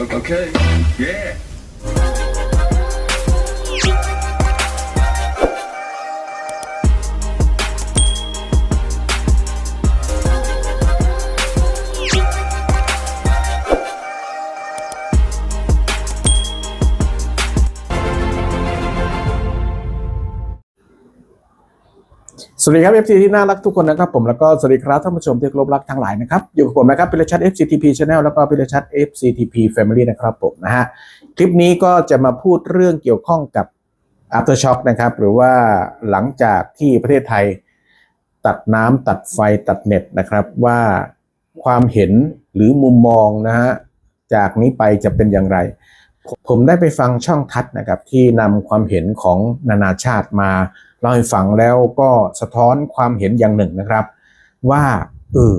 Okay. Yeah. สวัสดีครับ FC ที่น่ารักทุกคนนะครับผมแล้วก็สวัสดีครับท่านผู้ชมที่เคารพรักทั้งหลายนะครับอยู่กับผมนะครับพิรชัด FCTP Channel แล้วก็พิรชัด FCTP Family นะครับผมนะฮะคลิปนี้ก็จะมาพูดเรื่องเกี่ยวข้องกับ Aftershock นะครับหรือว่าหลังจากที่ประเทศไทย ตัดน้ำตัดไฟตัดเน็ตนะครับว่าความเห็นหรือมุมมองนะฮะจากนี้ไปจะเป็นอย่างไร ผมได้ไปฟังช่องทัศนะครับ ที่นำความเห็นของนานาชาติมาเล่าให้ฟังแล้วก็สะท้อนความเห็นอย่างหนึ่งนะครับ ว่าเออ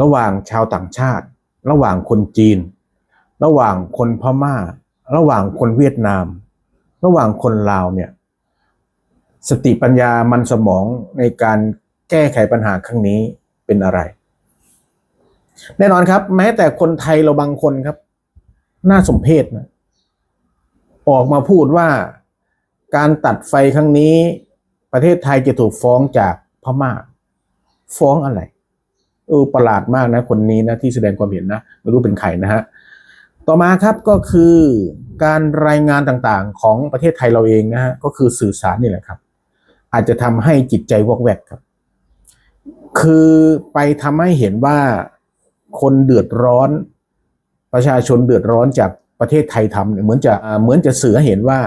ระหว่างชาวต่างชาติ ระหว่างคนจีน ระหว่างคนพม่า ระหว่างคนเวียดนาม ระหว่างคนลาวเนี่ย สติปัญญามันสมองในการแก้ไขปัญหาครั้งนี้เป็นอะไร แน่นอนครับ แม้แต่คนไทยเราบางคนครับ น่าสมเพชนะ ออกมาพูดว่าการตัดไฟครั้งนี้ ประเทศไทยจะถูกฟ้องจากพม่า ฟ้องอะไรเออประหลาดมากนะคนนี้นะที่แสดงความเห็นนะไม่รู้เป็นใครนะฮะต่อมาครับก็คือการรายงานต่างๆของประเทศไทยเราเองนะฮะก็คือสื่อสารนี่แหละครับ อาจจะทำให้จิตใจวอกแวกครับ คือไปทำให้เห็นว่าคนเดือดร้อน ประชาชนเดือดร้อนจากประเทศไทยทำเนี่ยเหมือนจะเหมือนจะสื่อเห็นว่า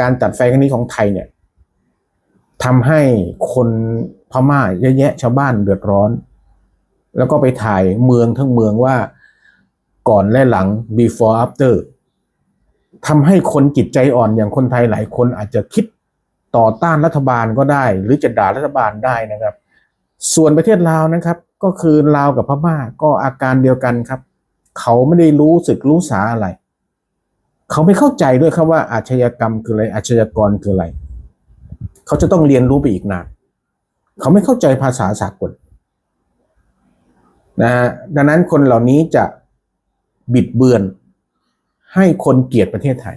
การตัดไฟครั้งนี้ของไทยเนี่ยทำให้คนพม่าเยอะแยะชาวบ้านเดือดร้อน แล้วก็ไปถ่ายเมืองทั้งเมืองว่าก่อนและหลัง before after ทำให้คนจิตใจอ่อนอย่างคนไทยหลายคนอาจจะคิดต่อต้านรัฐบาลก็ได้ หรือจะด่ารัฐบาลได้นะครับ ส่วนประเทศลาวนะครับ ก็คือลาวกับพม่าก็อาการเดียวกันครับ เขาไม่ได้รู้สึกรู้สาอะไร เขาไม่เข้าใจด้วยครับว่าอาชญากรรมคืออะไร อาชญากรคืออะไร เขาจะต้องเรียนรู้ไปอีกนานเขาไม่เข้าใจภาษาสากลนะฮะดังนั้นคนเหล่านี้จะบิดเบือน ให้คนเกลียดประเทศไทย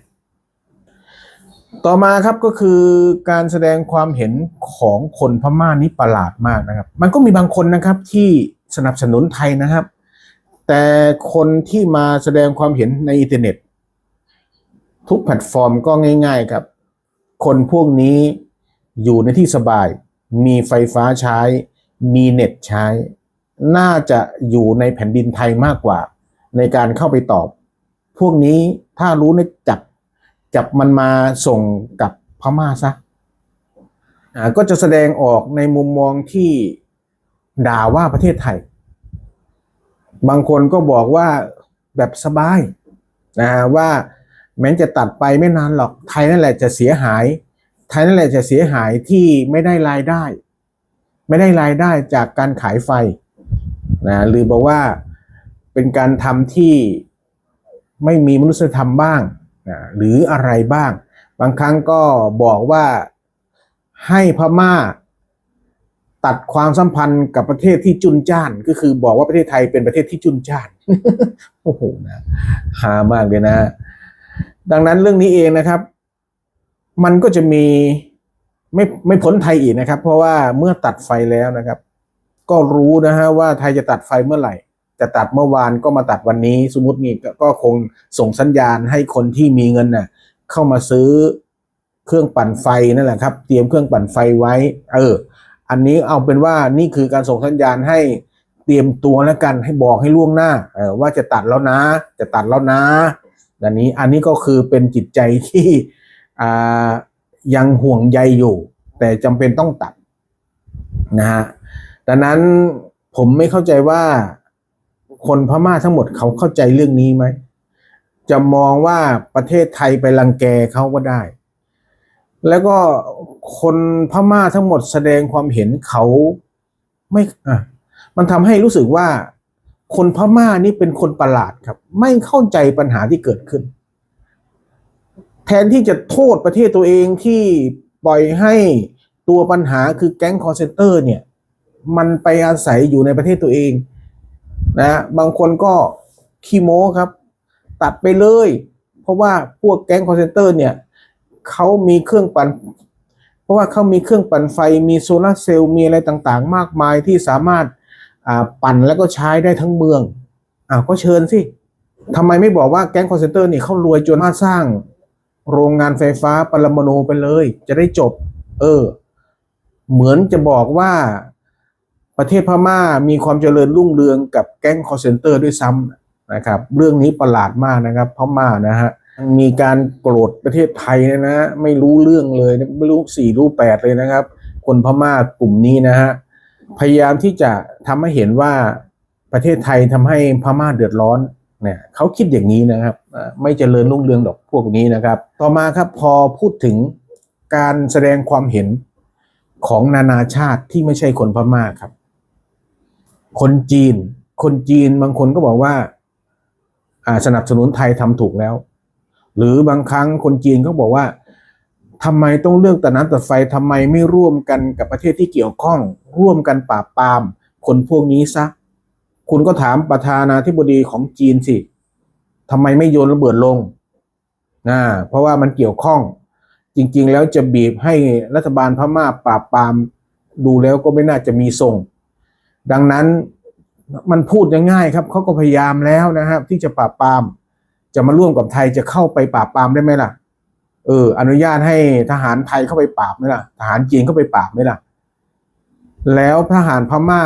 ต่อมาครับก็คือการแสดงความเห็นของคนพม่านี่ประหลาดมากนะครับ มันก็มีบางคนนะครับที่สนับสนุนไทยนะครับ แต่คนที่มาแสดงความเห็นในอินเทอร์เน็ต ทุกแพลตฟอร์มก็ง่าย ๆครับ คนพวกนี้อยู่ในที่สบาย มีไฟฟ้าใช้ มีเน็ตใช้ น่าจะอยู่ในแผ่นดินไทยมากกว่า ในการเข้าไปตอบ พวกนี้ถ้ารู้นะจับจับมันมาส่งกับพม่าซะก็จะแสดงออกในมุมมองที่ด่าว่าประเทศไทย บางคนก็บอกว่าแบบสบายนะฮะว่าแม้จะตัดไปไม่นานหรอกไทยนั่นแหละจะเสียหาย ไทยนั่นแหละจะเสียหายที่ไม่ได้รายได้ ไม่ได้รายได้จากการขายไฟนะหรือบอกว่าเป็นการทำที่ไม่มีมนุษยธรรมบ้างนะหรืออะไรบ้าง บางครั้งก็บอกว่าให้พม่า ตัดความสัมพันธ์กับประเทศที่จุนจ้าน ก็คือบอกว่าประเทศไทยเป็นประเทศที่จุนจ้าน โอ้โหนะฮามากเลยนะ ดังนั้นเรื่องนี้เองนะครับ มันก็จะมีไม่ไม่พ้นไทยอีกนะครับ เพราะว่าเมื่อตัดไฟแล้วนะครับ ก็รู้นะฮะว่าไทยจะตัดไฟเมื่อไหร่จะตัดเมื่อวานก็มาตัดวันนี้ สมมตินี่ก็ก็คงส่งสัญญาณให้คนที่มีเงินน่ะ เข้ามาซื้อเครื่องปั่นไฟนั่นแหละครับ เตรียมเครื่องปั่นไฟไว้ เออ อันนี้เอาเป็นว่านี่คือการส่งสัญญาณให้เตรียมตัวแล้วกันให้บอกให้ล่วงหน้าเออว่าจะตัดแล้วนะ จะตัดแล้วนะอันนี้อันนี้ก็คือเป็นจิตใจที่อ่ายังห่วงใยอยู่ แต่จำเป็นต้องตัดนะฮะดังนั้นผมไม่เข้าใจว่าคนพม่าทั้งหมดเขาเข้าใจเรื่องนี้ไหม จะมองว่าประเทศไทยไปรังแกเขาก็ได้ แล้วก็ คนพม่าทั้งหมดแสดงความเห็นเขาไม่อะมันทำให้รู้สึกว่าคนพม่านี่เป็นคนประหลาดครับ ไม่เข้าใจปัญหาที่เกิดขึ้น แทนที่จะโทษประเทศตัวเองที่ปล่อยให้ตัวปัญหาคือแก๊งคอร์เซนเตอร์เนี่ย มันไปอาศัยอยู่ในประเทศตัวเองนะบางคนก็ขี้โม้ครับ ตัดไปเลย เพราะว่าพวกแก๊งคอนเซนเตอร์เนี่ยเขามีเครื่องปั่น ราะว่าเขามีเครื่องปั่นไฟมีโซลาเซลล์มีอะไรต่างๆ มากมายที่สามารถปั่นแล้วก็ใช้ได้ทั้งเมืองอ้าวก็เชิญสิทำไมไม่บอกว่าแก๊งคอนเซนเตอร์นี่เขารวยจนมาสร้าง โรงงานไฟฟ้าปรมาณูไปเลย จะได้จบ เออ เหมือนจะบอกว่าประเทศพม่ามีความเจริญรุ่งเรืองกับแก๊งคอร์เซนเตอร์ด้วยซ้ำนะครับ เรื่องนี้ประหลาดมากนะครับพม่านะฮะ มีการโกรธประเทศไทยนะนะไม่รู้เรื่องเลยไม่รู้สี่รู้แปดเลยนะครับ คนพม่ากลุ่มนี้นะฮะพยายามที่จะทำให้เห็นว่าประเทศไทยทำให้พม่าเดือดร้อนเนี่ยเขาคิดอย่างนี้นะครับ ไม่เจริญรุ่งเรืองดอกพวกนี้นะครับ ต่อมาครับพอพูดถึงการแสดงความเห็นของนานาชาติที่ไม่ใช่คนพม่าครับ คนจีน คนจีนบางคนก็บอกว่าอ่าสนับสนุนไทยทำถูกแล้ว หรือบางครั้งคนจีนก็บอกว่าทำไมต้องเลือกแต่น้ำตัดไฟทำไมไม่ร่วมกันกับประเทศที่เกี่ยวข้อง ร่วมกันปราบปราม คนพวกนี้ซะ คุณก็ถามประธานาธิบดีของจีนสิทำไมไม่โยนระเบิดลงนะเพราะว่ามันเกี่ยวข้อง จริงๆ แล้วจะบีบให้รัฐบาลพม่าปราบปรามดูแล้วก็ไม่น่าจะมีทรง ดังนั้นมันพูดง่ายๆครับเขาก็พยายามแล้วนะครับ ที่จะปราบปราม จะมาร่วมกับไทยจะเข้าไปปราบปรามได้ไหมล่ะ เออ อนุญาตให้ทหารไทยเข้าไปปราบไหมล่ะ ทหารจีนเข้าไปปราบไหมล่ะ แล้วทหารพม่า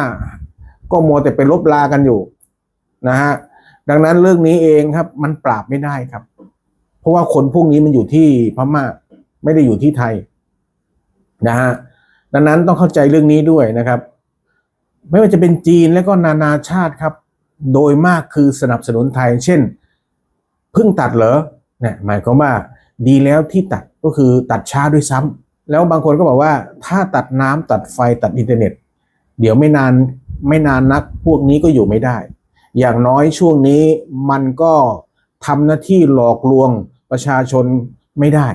ก็มัวแต่ไปลบลากันอยู่นะฮะ ดังนั้นเรื่องนี้เองครับ มันปราบไม่ได้ครับ เพราะว่าคนพวกนี้มันอยู่ที่พม่า ไม่ได้อยู่ที่ไทยนะฮะ ดังนั้นต้องเข้าใจเรื่องนี้ด้วยนะครับ ไม่ว่าจะเป็นจีนและก็นานาชาติครับ โดยมากคือสนับสนุนไทย เช่น พิ่งตัดเหรอเนี่ยหมายความว่าดีแล้วที่ตัดก็คือตัดช้าด้วยซ้ำแล้วบางคนก็บอกว่าถ้าตัดน้ำตัดไฟตัดอินเทอร์เน็ต เดี๋ยวไม่นานไม่นานนักพวกนี้ก็อยู่ไม่ได้ อย่างน้อยช่วงนี้มันก็ทำหน้าที่หลอกลวงประชาชนไม่ได้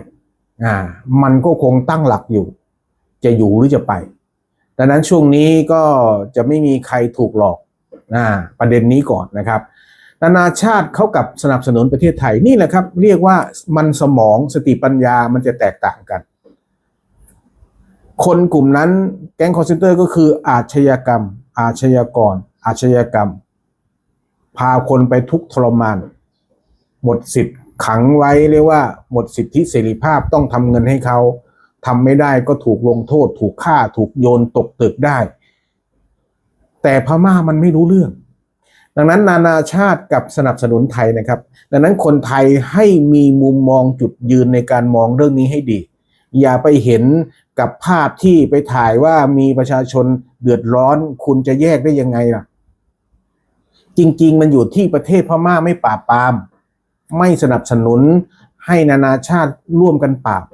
อ่ามันก็คงตั้งหลักอยู่ จะอยู่หรือจะไป ดังนั้นช่วงนี้ก็จะไม่มีใครถูกหลอกอ่าประเด็นนี้ก่อนนะครับ นานาชาติเขากับสนับสนุนประเทศไทยนี่แหละครับ เรียกว่ามันสมองสติปัญญามันจะแตกต่างกัน คนกลุ่มนั้นแก๊งคอนเซนเตอร์ก็คืออาชญากรรม อาชญากร อาชญากรรม พาคนไปทุกทรมาน หมดสิทธิ์ขังไว้เรียกว่าหมดสิทธิเสรีภาพต้องทำเงินให้เขาทำไม่ได้ก็ถูกลงโทษ ถูกฆ่าถูกโยนตกตึกได้ แต่พม่ามันไม่รู้เรื่อง ดังนั้นนานาชาติกับสนับสนุนไทยนะครับ ดังนั้นคนไทยให้มีมุมมองจุดยืนในการมองเรื่องนี้ให้ดี อย่าไปเห็นกับภาพที่ไปถ่ายว่ามีประชาชนเดือดร้อน คุณจะแยกได้ยังไงล่ะ จริง ๆ มันอยู่ที่ประเทศพม่าไม่ปราบปราม ไม่สนับสนุนให้นานาชาติร่วมกันปราบ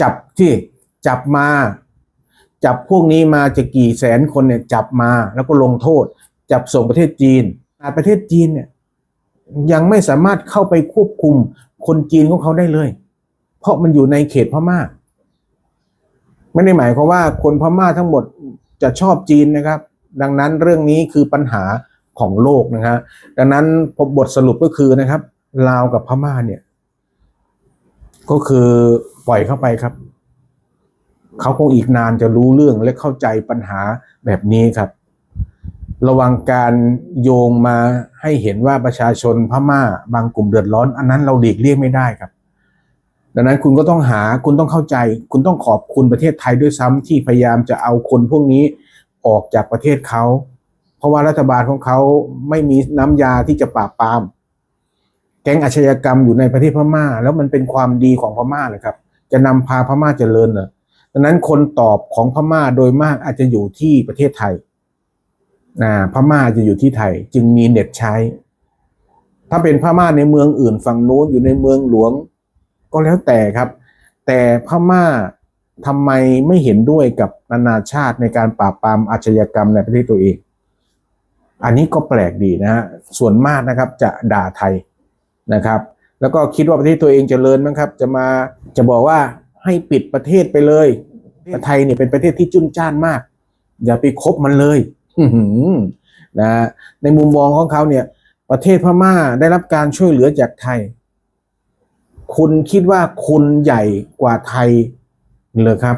จับที่จับมา จับพวกนี้มาจะกี่แสนคนเนี่ยจับมาแล้วก็ลงโทษ จับส่งประเทศจีนอ่ประเทศจีนเนี่ยยังไม่สามารถเข้าไปควบคุมคนจีนของเขาได้เลย เพราะมันอยู่ในเขตพม่า ไม่ได้หมายความว่าคนพม่าทั้งหมดจะชอบจีนนะครับ ดังนั้นเรื่องนี้คือปัญหาของโลกนะฮะดังนั้นบทสรุปก็คือนะครับลาวกับพม่าเนี่ย ก็คือปล่อยเข้าไปครับ เขาคงอีกนานจะรู้เรื่องและเข้าใจปัญหาแบบนี้ครับ ระวังการโยงมาให้เห็นว่าประชาชนพม่าบางกลุ่มเดือดร้อน อันนั้นเราหลีกเลี่ยงไม่ได้ครับ ดังนั้นคุณก็ต้องหาคุณต้องเข้าใจ คุณต้องขอบคุณประเทศไทยด้วยซ้ำที่พยายามจะเอาคนพวกนี้ออกจากประเทศเขา เพราะว่ารัฐบาลของเขาไม่มีน้ำยาที่จะปราบปราม แก๊งอาชญากรรมอยู่ในประเทศพม่า แล้วมันเป็นความดีของพม่าเลยครับ จะนำพาพม่าเจริญเหรอดังนั้นคนตอบของพม่าโดยมากอาจจะอยู่ที่ประเทศไทย นะพม่าจะอยู่ที่ไทย จึงมีเน็ตใช้ ถ้าเป็นพม่าในเมืองอื่นฝั่งโน้นอยู่ในเมืองหลวง ก็แล้วแต่ครับ แต่พม่าทำไมไม่เห็นด้วยกับนานาชาติในการปราบปรามอาชญากรรมในประเทศตัวเอง อันนี้ก็แปลกดีนะฮะส่วนมากนะครับจะด่าไทยนะครับ แล้วก็คิดว่าประเทศตัวเองเจริญมั้งครับ จะมาจะบอกว่าให้ปิดประเทศไปเลยประเทศไทยเนี่ยเป็นประเทศที่จุนจ้านมาก อย่าไปคบมันเลย นะในมุมมองของเขาเนี่ย ประเทศพม่าได้รับการช่วยเหลือจากไทย คุณคิดว่าคุณใหญ่กว่าไทยเหรอครับ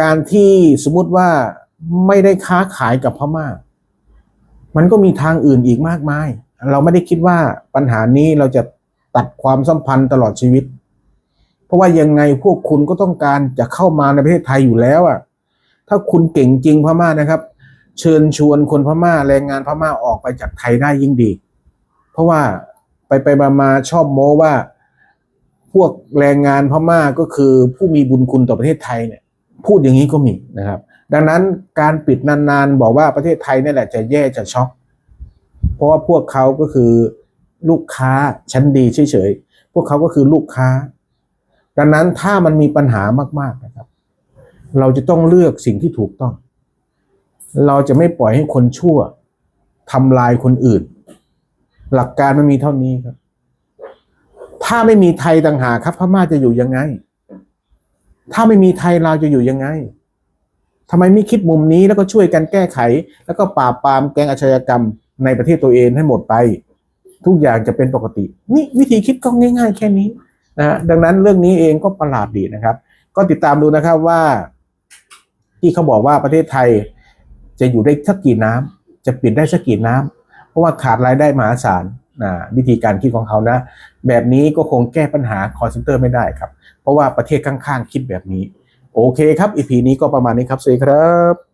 การที่สมมติว่าไม่ได้ค้าขายกับพม่า มันก็มีทางอื่นอีกมากมาย เราไม่ได้คิดว่าปัญหานี้เราจะตัดความสัมพันธ์ตลอดชีวิต เพราะว่ายังไงพวกคุณก็ต้องการจะเข้ามาในประเทศไทยอยู่แล้วอะ ถ้าคุณเก่งจริงพม่านะครับ เชิญชวนคนพม่าแรงงานพม่าออกไปจากไทยได้ยิ่งดี เพราะว่าไปไปมามาชอบโม้ว่า พวกแรงงานพม่าก็คือผู้มีบุญคุณต่อประเทศไทยเนี่ย พูดอย่างนี้ก็มีนะครับ ดังนั้นการปิดนานๆ บอกว่าประเทศไทยนี่แหละจะแย่จะช็อก เพราะว่าพวกเขาก็คือลูกค้าชั้นดีเฉยๆพวกเขาก็คือลูกค้า ดังนั้นถ้ามันมีปัญหามากๆนะครับ เราจะต้องเลือกสิ่งที่ถูกต้อง เราจะไม่ปล่อยให้คนชั่วทำลายคนอื่น หลักการมันมีเท่านี้ครับ ถ้าไม่มีไทยต่างหากครับพม่าจะอยู่ยังไง ถ้าไม่มีไทยเราจะอยู่ยังไงทำไมไม่คิดมุมนี้แล้วก็ช่วยกันแก้ไข แล้วก็ปราบปรามแกงอาชญากรรมในประเทศตัวเองให้หมดไป ทุกอย่างจะเป็นปกติ นี่วิธีคิดก็ง่าย ๆ แค่นี้นะฮะดังนั้นเรื่องนี้เองก็ประหลาดดีนะครับ ก็ติดตามดูนะครับว่า ที่เขาบอกว่าประเทศไทย จะอยู่ได้สักกี่น้ำจะปิดได้สักกี่น้ำเพราะว่าขาดรายได้มหาศาลนะวิธีการคิดของเขานะ แบบนี้ก็คงแก้ปัญหาคอร์เซนเตอร์ไม่ได้ครับ เพราะว่าประเทศข้างๆ คิดแบบนี้ โอเคครับอีพีนี้ก็ประมาณนี้ครับสวัสดีครับ